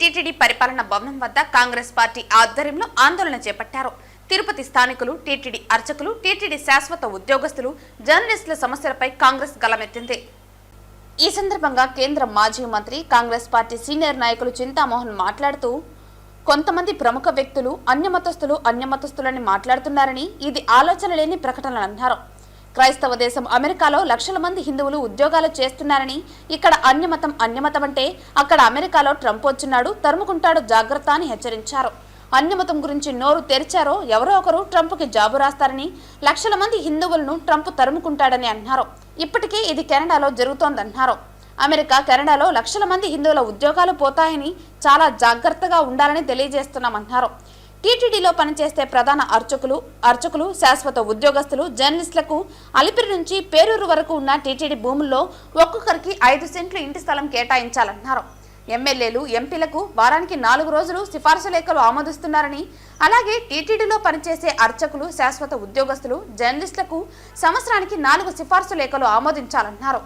TTD పరిపాలన భవనం వద్ద కాంగ్రెస్ పార్టీ ఆధ్వర్యంలో ఆందోళన చేపట్టారు. తిరుపతి స్థానికులు టీటీడీ అర్చకులు టీటీడీ శాశ్వత ఉద్యోగస్తులు జర్నలిస్టుల సమస్యలపై కాంగ్రెస్ గలమెత్తింది. ఈ సందర్భంగా కేంద్ర మాజీ మంత్రి కాంగ్రెస్ పార్టీ సీనియర్ నాయకులు చింతామోహన్ మాట్లాడుతూ కొంతమంది ప్రముఖ వ్యక్తులు అన్యమతస్థులు అన్యమతస్థులని మాట్లాడుతున్నారని ఇది ఆలోచన లేని ప్రకటనలు అన్నారు. క్రైస్తవ దేశం అమెరికాలో లక్షల మంది హిందువులు ఉద్యోగాలు చేస్తున్నారని ఇక్కడ అన్యమతం అన్యమతం అంటే అక్కడ అమెరికాలో ట్రంప్ వచ్చున్నాడు తరుముకుంటాడు జాగ్రత్త అని హెచ్చరించారు. అన్యమతం గురించి నోరు తెరిచారో ఎవరో ఒకరు ట్రంప్కి జాబు రాస్తారని లక్షల మంది హిందువులను ట్రంప్ తరుముకుంటాడని అన్నారు. ఇప్పటికే ఇది కెనడాలో జరుగుతోందన్నారు. అమెరికా కెనడాలో లక్షల మంది హిందువుల ఉద్యోగాలు పోతాయని చాలా జాగ్రత్తగా ఉండాలని తెలియజేస్తున్నామన్నారు. టీటీడీలో పనిచేసే ప్రధాన అర్చకులు అర్చకులు శాశ్వత ఉద్యోగస్తులు జర్నలిస్టులకు అలిపిరి నుంచి పేరూరు వరకు ఉన్న టీటీడీ భూముల్లో ఒక్కొక్కరికి ఐదు సెంట్లు ఇంటి స్థలం కేటాయించాలన్నారు. ఎమ్మెల్యేలు ఎంపీలకు వారానికి నాలుగు రోజులు సిఫార్సు లేఖలు ఆమోదిస్తున్నారని అలాగే టీటీడీలో పనిచేసే అర్చకులు శాశ్వత ఉద్యోగస్తులు జర్నలిస్టులకు సంవత్సరానికి నాలుగు సిఫార్సు లేఖలు ఆమోదించాలన్నారు.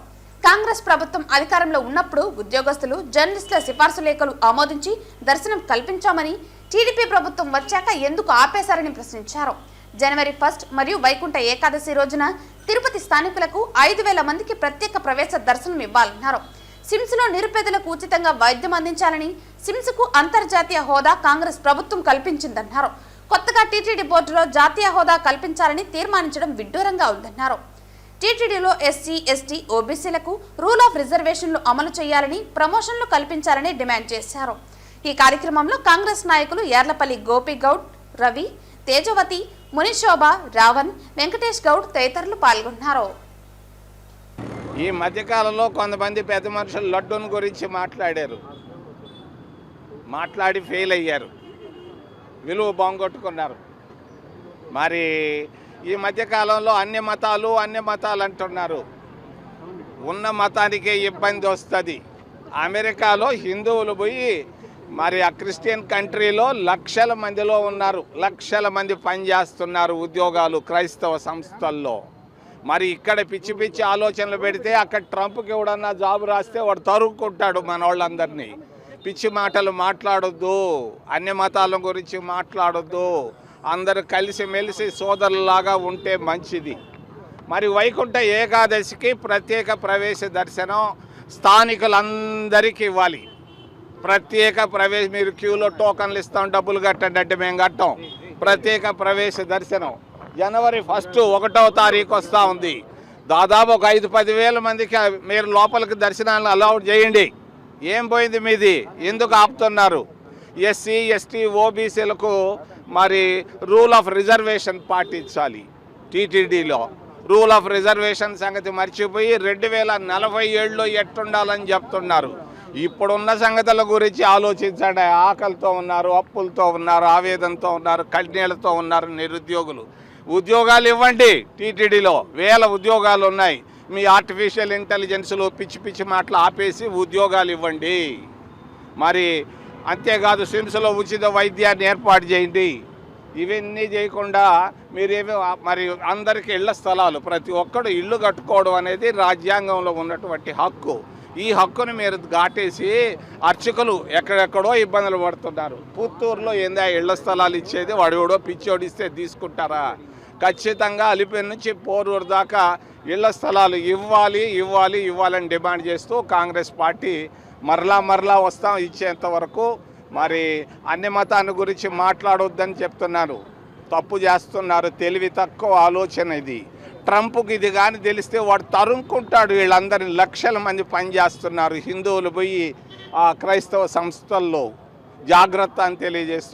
కాంగ్రెస్ ప్రభుత్వం అధికారంలో ఉన్నప్పుడు ఉద్యోగస్తులు జర్నలిస్టుల సిఫార్సు లేఖలు ఆమోదించి దర్శనం కల్పించామని టీడీపీ ప్రభుత్వం వచ్చాక ఎందుకు ఆపేశారని ప్రశ్నించారు. జనవరి ఫస్ట్ మరియు వైకుంఠ ఏకాదశి రోజున తిరుపతి స్థానికులకు ఐదు వేల మందికి ప్రత్యేక ప్రవేశ దర్శనం ఇవ్వాలన్నారు. సిమ్స్లో నిరుపేదలకు ఉచితంగా వైద్యం అందించాలని సిమ్స్కు అంతర్జాతీయ హోదా కాంగ్రెస్ ప్రభుత్వం కల్పించిందన్నారు. కొత్తగా టీటీడీ బోర్డులో జాతీయ హోదా కల్పించాలని తీర్మానించడం విడ్డూరంగా ఉందన్నారు. టీటీడీలో ఎస్సీ ఎస్టీ ఓబీసీలకు రూల్ ఆఫ్ రిజర్వేషన్లు అమలు చేయాలని ప్రమోషన్లు కల్పించాలని డిమాండ్ చేశారు. ఈ కార్యక్రమంలో కాంగ్రెస్ నాయకులు యార్లపల్లి గోపిగౌడ్ రవి తేజవతి మునిశోభ రావణ్ వెంకటేష్ గౌడ్ తదితరులు పాల్గొన్నారు. ఈ మధ్యకాలంలో కొంతమంది పెద్ద మనుషులు లడ్డూని గురించి మాట్లాడారు. మాట్లాడి ఫెయిల్ అయ్యారు. విలువ బాంగొట్టుకున్నారు మరి ఈ మధ్యకాలంలో అన్ని మతాలు అన్ని మతాలు అంటున్నారు. ఉన్న మతానికే ఇబ్బంది వస్తుంది. అమెరికాలో హిందువులు పోయి మరి ఆ క్రిస్టియన్ కంట్రీలో లక్షల మందిలో ఉన్నారు లక్షల మంది పనిచేస్తున్నారు ఉద్యోగాలు క్రైస్తవ సంస్థల్లో. మరి ఇక్కడ పిచ్చి పిచ్చి ఆలోచనలు పెడితే అక్కడ ట్రంప్కి ఎవడన్నా జాబ్ రాస్తే వాడు తరుక్కుంటాడు మన వాళ్ళందరినీ పిచ్చి మాటలు మాట్లాడొద్దు అన్ని మతాల గురించి మాట్లాడొద్దు. అందరూ కలిసి మెలిసి సోదరులాగా ఉంటే మంచిది. మరి వైకుంఠ ఏకాదశికి ప్రత్యేక ప్రవేశ దర్శనం స్థానికులందరికీ ఇవ్వాలి. ప్రత్యేక ప్రవేశ మీరు క్యూలో టోకన్లు ఇస్తాం డబ్బులు కట్టండి అంటే మేము కట్టాం. ప్రత్యేక ప్రవేశ దర్శనం. జనవరి ఫస్ట్ ఒకటవ తారీఖు వస్తూ ఉంది. దాదాపు ఒక ఐదు పదివేల మందికి మీరు లోపలికి దర్శనాలను అలౌడ్ చేయండి. ఏం పోయింది మీది? ఎందుకు ఆపుతున్నారు? ఎస్సీ ఎస్టీ ఓబీసీలకు మరి రూల్ ఆఫ్ రిజర్వేషన్ పాటించాలి. టీటీడీలో రూల్ ఆఫ్ రిజర్వేషన్ సంగతి మర్చిపోయి రెండు వేల నలభై ఏడులో ఎట్టుండాలని చెప్తున్నారు. ఇప్పుడున్న సంగతుల గురించి ఆలోచించండి. ఆకలితో ఉన్నారు అప్పులతో ఉన్నారు ఆవేదనతో ఉన్నారు కన్నీళ్ళతో ఉన్నారు నిరుద్యోగులు. ఉద్యోగాలు ఇవ్వండి టీటీడీలో. వేల ఉద్యోగాలు ఉన్నాయి. మీ ఆర్టిఫిషియల్ ఇంటెలిజెన్స్లో పిచ్చి పిచ్చి మాటలు ఆపేసి ఉద్యోగాలు ఇవ్వండి. మరి అంతేకాదు సిమ్స్లో ఉచిత వైద్యాన్ని ఏర్పాటు చేయండి. ఇవన్నీ చేయకుండా మీరేమో మరి అందరికీ ఇళ్ళ స్థలాలు ప్రతి ఒక్కడు ఇల్లు కట్టుకోవడం అనేది రాజ్యాంగంలో ఉన్నటువంటి హక్కు. ఈ హక్కును మీరు దాటేసి అర్చకులు ఎక్కడెక్కడో ఇబ్బందులు పడుతున్నారు. పుత్తూరులో ఏందా ఇళ్ళ స్థలాలు ఇచ్చేది? వాడు పిచ్చోడిస్తే తీసుకుంటారా? ఖచ్చితంగా అలిపేరు నుంచి పోరూరు దాకా ఇళ్ళ స్థలాలు ఇవ్వాలి ఇవ్వాలి ఇవ్వాలని డిమాండ్ చేస్తూ కాంగ్రెస్ పార్టీ మరలా మరలా వస్తాం ఇచ్చేంత వరకు. మరి అన్ని మతాన్ని గురించి మాట్లాడొద్దని చెప్తున్నారు. తప్పు చేస్తున్నారు. తెలివి తక్కువ ఆలోచన ఇది. ట్రంప్కి ఇది కానీ తెలిస్తే వాడు తరుముకుంటాడు వీళ్ళందరినీ. లక్షల మంది పనిచేస్తున్నారు. హిందువులు పోయి ఆ క్రైస్తవ సంస్థల్లో జాగ్రత్త అని తెలియజేస్తున్నారు